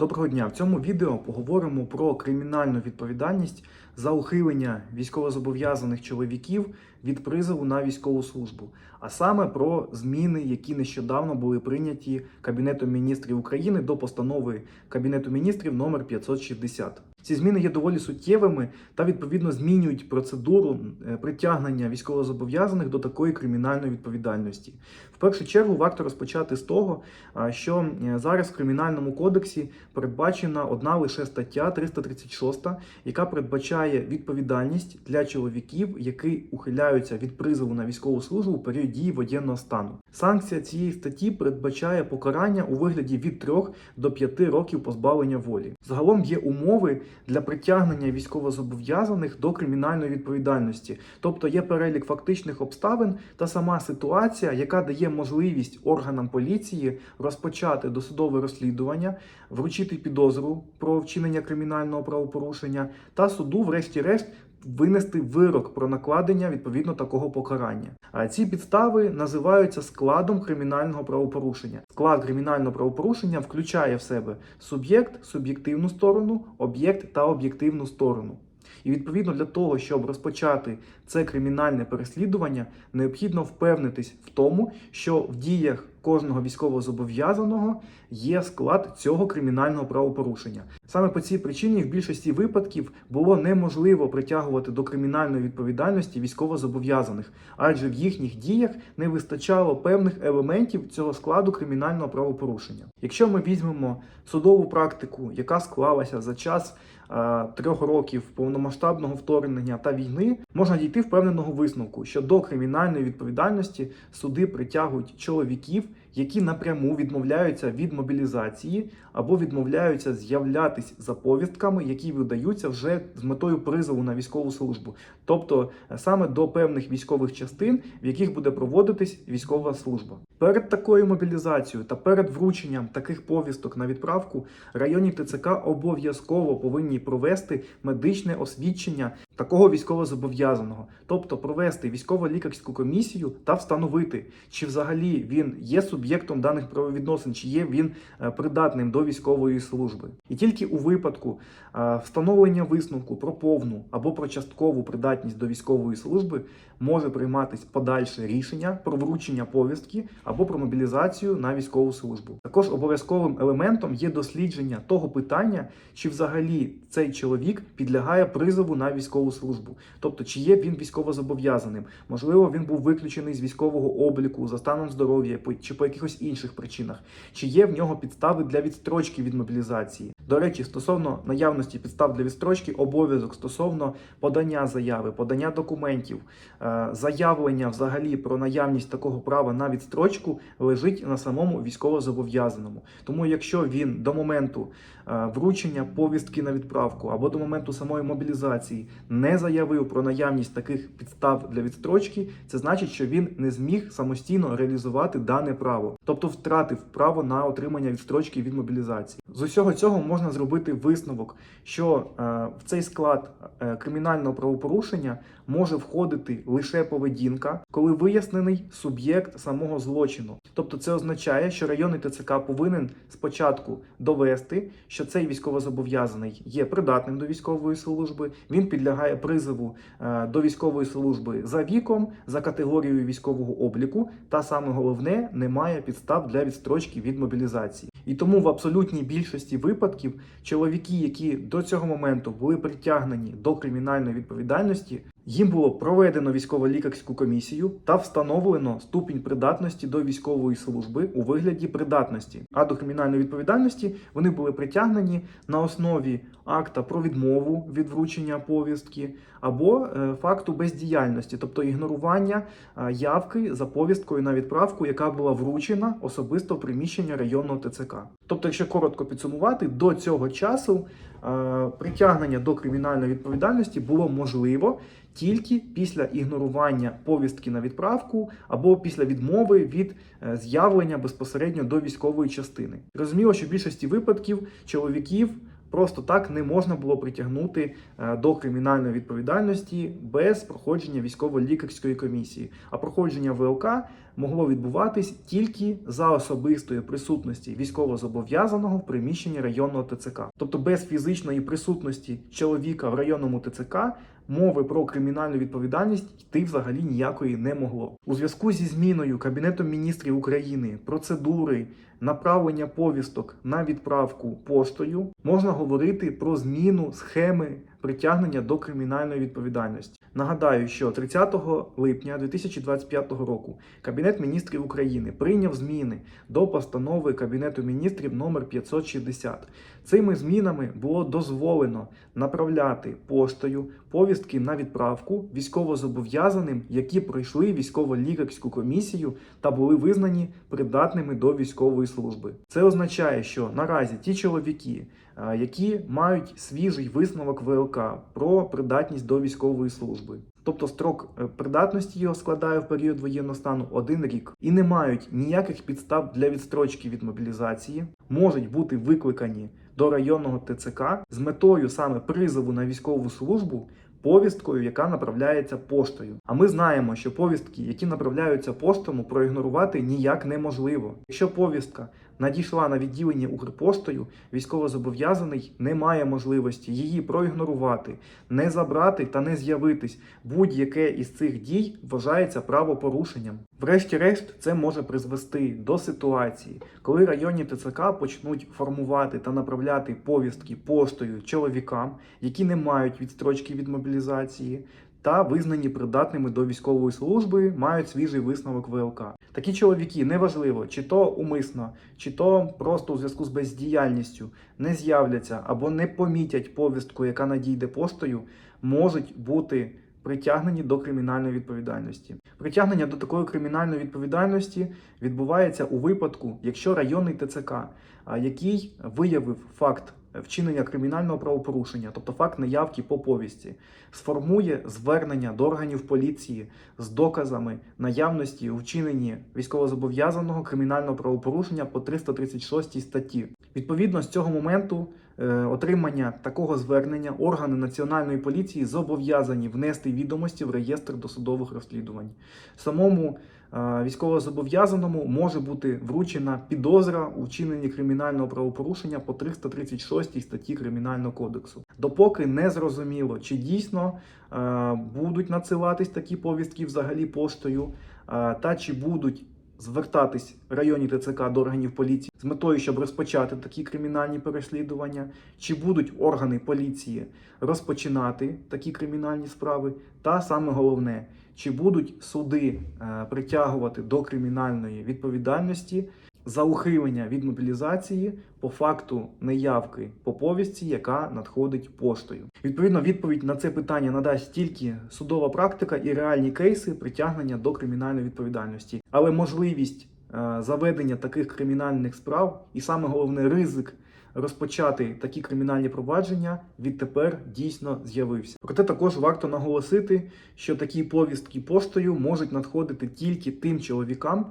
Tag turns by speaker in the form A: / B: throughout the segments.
A: Доброго дня! В цьому відео поговоримо про кримінальну відповідальність за ухилення військовозобов'язаних чоловіків від призову на військову службу, а саме про зміни, які нещодавно були прийняті Кабінетом міністрів України до постанови Кабінету міністрів номер 560. Ці зміни є доволі суттєвими та відповідно змінюють процедуру е, притягнення військовозобов'язаних до такої кримінальної відповідальності. В першу чергу варто розпочати з того, що зараз в кримінальному кодексі передбачена одна лише стаття 336, яка передбачає відповідальність для чоловіків, які ухиляються від призову на військову службу у період дії воєнного стану. Санкція цієї статті передбачає покарання у вигляді від 3 до 5 років позбавлення волі. Загалом є умови для притягнення військовозобов'язаних до кримінальної відповідальності, тобто є перелік фактичних обставин та сама ситуація, яка дає можливість органам поліції розпочати досудове розслідування, вручити підозру про вчинення кримінального правопорушення та суду, врешті-решт. Винести вирок про накладення відповідно такого покарання. А ці підстави називаються складом кримінального правопорушення. Склад кримінального правопорушення включає в себе суб'єкт, суб'єктивну сторону, об'єкт та об'єктивну сторону. І відповідно для того, щоб розпочати це кримінальне переслідування, необхідно впевнитись в тому, що в діях кожного військовозобов'язаного є склад цього кримінального правопорушення. Саме по цій причині в більшості випадків було неможливо притягувати до кримінальної відповідальності військовозобов'язаних, адже в їхніх діях не вистачало певних елементів цього складу кримінального правопорушення. Якщо ми візьмемо судову практику, яка склалася за час е, трьох років повномасштабного вторгнення та війни, можна дійти впевненого висновку, що до кримінальної відповідальності суди притягують чоловіків, які напряму відмовляються від мобілізації або відмовляються з'являтись за повістками, які видаються вже з метою призову на військову службу, тобто е, саме до певних військових частин, в яких буде проводитись військова служба. Перед такою мобілізацією та перед врученням таких повісток на відправку районні ТЦК обов'язково повинні провести медичне освідчення такого військовозобов'язаного, тобто провести військово-лікарську комісію та встановити, чи взагалі він є суб'єктом даних правовідносин, чи є він е, придатним до військової служби. І тільки у випадку е, встановлення висновку про повну або про часткову придатність до військової служби може прийматись подальше рішення про вручення повістки або про мобілізацію на військову службу. Також обов'язковим елементом є дослідження того питання, чи взагалі цей чоловік підлягає призову на військову службу, тобто чи є він військовозобов'язаним, можливо, він був виключений з військового обліку за станом здоров'я чи по якихось інших причинах, чи є в нього підстави для відстрочки від мобілізації. До речі, стосовно наявності підстав для відстрочки, обов'язок стосовно подання заяви, подання документів, е, заявлення взагалі про наявність такого права на відстрочку лежить на самому військовозобов'язаному. Тому, якщо він до моменту е, вручення повістки на відправку або до моменту самої мобілізації не заявив про наявність таких підстав для відстрочки, це значить, що він не зміг самостійно реалізувати дане право, тобто втратив право на отримання відстрочки від мобілізації. З усього цього можна зробити висновок, що е, в цей склад е, кримінального правопорушення може входити лише поведінка, коли вияснений суб'єкт самого злочину. Тобто це означає, що районний ТЦК повинен спочатку довести, що цей військовозобов'язаний є придатним до військової служби, він підлягає призову е, до військової служби за віком, за категорією військового обліку, та саме головне, немає підстав для відстрочки від мобілізації. І тому в абсолютній більшості випадків чоловіки, які до цього моменту були притягнені до кримінальної відповідальності, їм було проведено військово-лікарську комісію та встановлено ступінь придатності до військової служби у вигляді придатності. А до кримінальної відповідальності вони були притягнені на основі акта про відмову від вручення повістки або е, факту бездіяльності, тобто ігнорування е, явки за повісткою на відправку, яка була вручена особисто в приміщення районного ТЦК. Тобто, якщо коротко підсумувати, до цього часу е, притягнення до кримінальної відповідальності було можливо тільки після ігнорування повістки на відправку або після відмови від е, з'явлення безпосередньо до військової частини. Розуміло, що в більшості випадків чоловіків просто так не можна було притягнути е, до кримінальної відповідальності без проходження військово-лікарської комісії. А проходження ВЛК могло відбуватись тільки за особистої присутності військовозобов'язаного в приміщенні районного ТЦК, тобто без фізичної присутності чоловіка в районному ТЦК. Мови про кримінальну відповідальність йти взагалі ніякої не могло. У зв'язку зі зміною Кабінетом міністрів України процедури направлення повісток на відправку поштою можна говорити про зміну схеми притягнення до кримінальної відповідальності. Нагадаю, що 30 липня 2025 року Кабінет міністрів України прийняв зміни до постанови Кабінету міністрів номер 560. Цими змінами було дозволено направляти поштою повістки на відправку військовозобов'язаним, які пройшли військово-лікарську комісію та були визнані придатними до військової служби. Це означає, що наразі ті чоловіки, які мають свіжий висновок ВЛК про придатність до військової служби. Тобто строк е, придатності його складає в період воєнного стану один рік і не мають ніяких підстав для відстрочки від мобілізації, можуть бути викликані до районного ТЦК з метою саме призову на військову службу. Повісткою, яка направляється поштою. А ми знаємо, що повістки, які направляються поштом, проігнорувати ніяк неможливо. Якщо повістка надійшла на відділення Укрпоштою, військовозобов'язаний не має можливості її проігнорувати, не забрати та не з'явитись. Будь-яке із цих дій вважається правопорушенням. Врешті-решт, це може призвести до ситуації, коли районні ТЦК почнуть формувати та направляти повістки поштою чоловікам, які не мають відстрочки від мобілізації. Та визнані придатними до військової служби мають свіжий висновок ВЛК. Такі чоловіки неважливо, чи то умисно, чи то просто у зв'язку з бездіяльністю не з'являться або не помітять повістку, яка надійде поштою, можуть бути притягнені до кримінальної відповідальності. Притягнення до такої кримінальної відповідальності відбувається у випадку, якщо районний ТЦК, який виявив факт вчинення кримінального правопорушення, тобто факт неявки по повісті, сформує звернення до органів поліції з доказами наявності у вчиненні військовозобов'язаного кримінального правопорушення по 336 статті. Відповідно з цього моменту отримання такого звернення органи національної поліції зобов'язані внести відомості в реєстр досудових розслідувань. Самому е, військовозобов'язаному може бути вручена підозра у вчиненні кримінального правопорушення по 336 статті Кримінального кодексу. Допоки не зрозуміло, чи дійсно е, будуть надсилатись такі повістки взагалі поштою, е, та чи будуть звертатись районні ТЦК до органів поліції з метою, щоб розпочати такі кримінальні переслідування, чи будуть органи поліції розпочинати такі кримінальні справи, та саме головне, чи будуть суди е, притягувати до кримінальної відповідальності за ухилення від мобілізації по факту неявки по повістці, яка надходить поштою. Відповідно, відповідь на це питання надасть тільки судова практика і реальні кейси притягнення до кримінальної відповідальності, але можливість е, заведення таких кримінальних справ, і саме головне ризик. Розпочати такі кримінальні провадження відтепер дійсно з'явився. Проте також варто наголосити, що такі повістки поштою можуть надходити тільки тим чоловікам,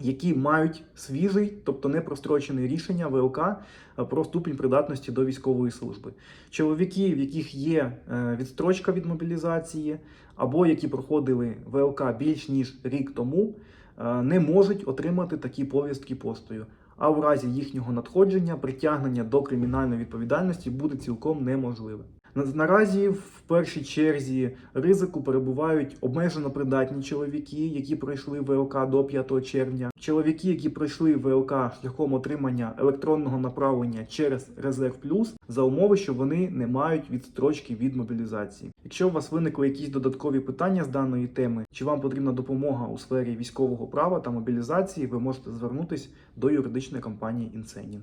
A: які мають свіжий, тобто не прострочене рішення ВЛК е, про ступінь придатності до військової служби. Чоловіки, в яких є е, відстрочка від мобілізації, або які проходили ВЛК більш ніж рік тому, е, не можуть отримати такі повістки поштою. А в разі їхнього надходження притягнення до кримінальної відповідальності буде цілком неможливе. На- Наразі в першій черзі ризику перебувають обмежено придатні чоловіки, які пройшли ВЛК до 5 червня. Чоловіки, які пройшли ВЛК шляхом отримання електронного направлення через Резерв Плюс, за умови, що вони не мають відстрочки від мобілізації. Якщо у вас виникли якісь додаткові питання з даної теми, чи вам потрібна допомога у сфері військового права та мобілізації, ви можете звернутись до юридичної компанії Інсенін.